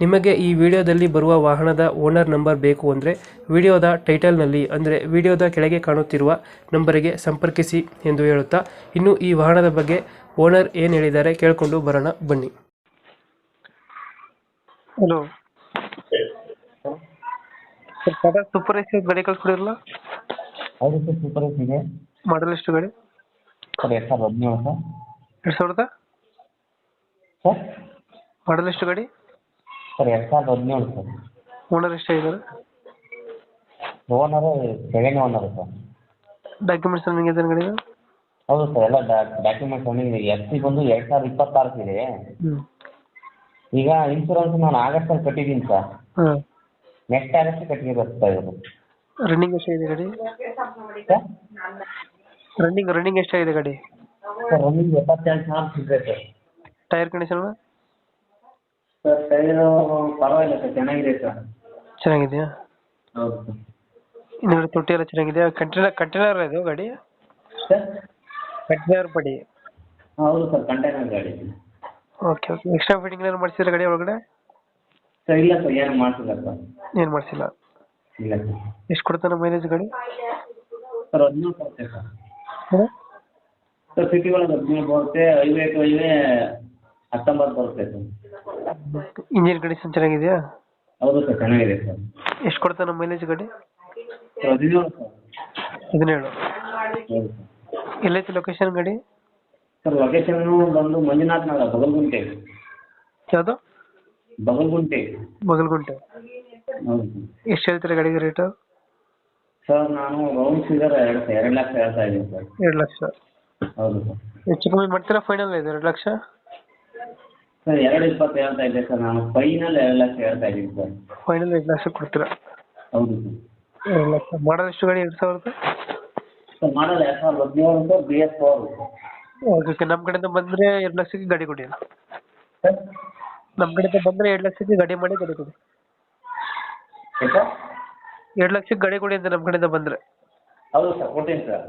ನಿಮಗೆ ಈ ವಿಡಿಯೋದಲ್ಲಿ ಬರುವ ವಾಹನದ ಓನರ್ ನಂಬರ್ ಬೇಕು ಅಂದರೆ ವಿಡಿಯೋದ ಟೈಟಲ್ನಲ್ಲಿ ಅಂದರೆ ವಿಡಿಯೋದ ಕೆಳಗೆ ಕಾಣುತ್ತಿರುವ ನಂಬರಿಗೆ ಸಂಪರ್ಕಿಸಿ ಎಂದು ಹೇಳುತ್ತಾ ಇನ್ನು ಈ ವಾಹನದ ಬಗ್ಗೆ ಓನರ್ ಏನು ಹೇಳಿದ್ದಾರೆ ಕೇಳಿಕೊಂಡು ಬರೋಣ ಬನ್ನಿ. ಹಲೋ. ಟಾಟಾ ಸೂಪರ್ ಎಸ್ ಗಾಡಿ ಕಳ್ಸ್ಕೊಡಿರಲ್ಲ? ಹೌದು ಸರ್ ಸೂಪರ್ ಎಸ್ ಇದೆ. ಮಾಡಲ್ ಎಷ್ಟು ಗಾಡಿ? ಸರ್ ಎರಡು ಸಾವಿರದ ಹದಿನೇಳು ಸರ್. ಎರಡು ಸಾವಿರದ? ಸರ್? ಮಾಡಲ್ ಎಷ್ಟು ಗಾಡಿ? ಸರ್ ಎರಡು ಸಾವಿರದ ಹದಿನೇಳು sir. Owner ಎಷ್ಟಾಗಿದ್ದಾರೆ owner seven owner sir. Documents running ಇದೆ ಗಾಡಿ ಹೌದು ಸರ್ ಎಲ್ಲ ಡಾಕ್ಯುಮೆಂಟ್ಸ್ ರನ್ನಿಂಗ್ ಇದೆ. ಎಫ್ ಸಿ ಬಂದು ಎರಡು ಸಾವಿರದ ಇಪ್ಪತ್ತಾರಕ್ಕೆ ಇದೆ. ಹ್ಞೂ ಈಗ ಇನ್ಶೂರೆನ್ಸ್ ನಾನು ಆಗಸ್ಟಲ್ಲಿ ಕಟ್ಟಿದ್ದೀನಿ ಸರ್. ಹಾಂ. ನೆಕ್ಸ್ಟ್ ಆಗಸ್ಟ್ ಕಟ್ಟಿಗೆ ಸರ್ ಇದು ರನ್ನಿಂಗ್ ಎಷ್ಟಾಗಿದೆ ಗಾಡಿ? ಸರ್? ರನ್ನಿಂಗ್ ರನ್ನಿಂಗ್ ಇದೆ ಗಾಡಿ? ಸರ್ ರನ್ನಿಂಗ್ ಎಪ್ಪತ್ತೆರಡು ಸಾವಿರ ಸಿಗುತ್ತೆ sir. Tyre condition sir tyre ಪರವಾಗಿಲ್ಲ ಸರ್ ಚೆನ್ನಾಗಿದೆ ಸರ್ ಚೆನ್ನಾಗಿದೆಯಾ? ಹೌದು ಸರ್ ಇನ್ನೊಂದು ತೊಟ್ಟಿ ಎಲ್ಲ ಚೆನ್ನಾಗಿದೆ ಕಂಟೈನರ್ ಕಂಟೈನರ್ ಇದು ಗಾಡಿ? ಸರ್ ಕಂಟೈನರ್ ಪಡಿ. ಹೌದು ಸರ್ ಕಂಟೈನರ್ ಗಾಡಿ. ಓಕೆ ಓಕೆ ಎಕ್ಸ್ಟ್ರಾ ಫಿಟ್ಟಿಂಗ್ ಏನಾದ್ರು ಮಾಡಿಸಿದ್ರೆ ಗಾಡಿ ಒಳಗಡೆ? ಸರ್ ಇಲ್ಲ ಸರ್ ಏನು ಮಾಡ್ತಿಲ್ಲ ಸರ್ ಏನು ಮಾಡಿಸಿಲ್ಲ? ಇಲ್ಲ ಸರ್ ಎಷ್ಟು ಕೊಡ್ತಾನೆ ಮೈಲೇಜ್ ಗಾಡಿ? ಸರ್ ಹದಿನೇಳು ಬರುತ್ತೆ ಸರ್ ಸರ್ ಸಿಟಿ ಒಳಗೆ ಹದಿನೇಳು ಬರುತ್ತೆ ಹೈವೇ ಟು ಹೈವೇ ಹತ್ತೊಂಬತ್ತು ಬರುತ್ತೆ ಸರ್ ಇಂಜಿನ್ ಕಂಡೀಷನ್ ಚೆನ್ನಾಗಿದೆಯಾ? ಹೌದು ಸರ್ ಚೆನ್ನಾಗಿದೆ ಸರ್. ಎಷ್ಟು ಕೊಡ್ತಾನೆ ಮೈಲೇಜ್ ಗಾಡಿ? ಹದಿನೇಳು ಹದಿನೇಳು. ಹೌದು ಸರ್. ಎಲ್ಲೈತಿ ಲೊಕೇಶನ್ ಗಾಡಿ? ಸರ್ ಲೊಕೇಶನ್ ಬಂದು ಮಂಜುನಾಥ್ ನಗರ ಬಗಲ್ಗುಂಟೆ. ಯಾವುದು? ಬಗಲ್ಗುಂಟೆ. ಬಗಲ್ಗುಂಟೆ. ಹೌದು ಎಷ್ಟು ಹೇಳ್ತೀರಾ ಗಾಡಿಗೆ ರೇಟು ಸರ್ ನಾನು ರೌಂಡ್ ಫಿಗರ್ ಎರಡು ಎರಡು ಲಕ್ಷ ಹೇಳ್ತಾ ಇದ್ದೀನಿ ಸರ್. ಎರಡು ಲಕ್ಷ. ಹೌದು ಸರ್. ಹೆಚ್ಚು ಕಮ್ಮಿ ಮಾಡ್ತೀರಾ ಫೈನಲ್ ಇದೆ ಎರಡು ಲಕ್ಷ? ಸರ್ ಎರಡು ಇಪ್ಪತ್ತು ಹೇಳ್ತಾ ಇದ್ದೆ ಸರ್ ನಾನು ಫೈನಲ್ ಎರಡು ಲಕ್ಷ ಹೇಳ್ತಾ ಇದ್ದೀನಿ ಸರ್. ಫೈನಲ್ ಎರಡು ಲಕ್ಷ ಕೊಡ್ತೀರಾ? ಹೌದು ಸರ್. ಎರಡು ಲಕ್ಷ. ಮಾಡೋದು ಎಷ್ಟು ಗಾಡಿ? ಎರಡು ಸಾವಿರದ ಸರ್ ಮಾಡೋದು ಎರಡು ಸಾವಿರದ ಹದಿನೇಳು sir B S four okay okay ನಮ್ಮ ಕಡೆಯಿಂದ ಬಂದ್ರೆ ಎರಡು ಲಕ್ಷಕ್ಕೆ ಗಾಡಿ ಕೊಡಿ ಸರ್? ನಮ್ಮ ಕಡೆಯಿಂದ ಬಂದ್ರೆ ಎರಡು ಲಕ್ಷಕ್ಕೆ ಗಾಡಿ ಮಾಡಿ ಗಾಡಿ ಕೊಡಿ. ಸರ್? ಎರಡು ಲಕ್ಷಕ್ಕೆ ಗಾಡಿ ಕೊಡಿ ಅಂತ ನಮ್ಮ ಕಡೆಯಿಂದ ಬಂದ್ರೆ. ಹೌದು ಸರ್ ಕೊಡ್ತೀನಿ ಸರ್.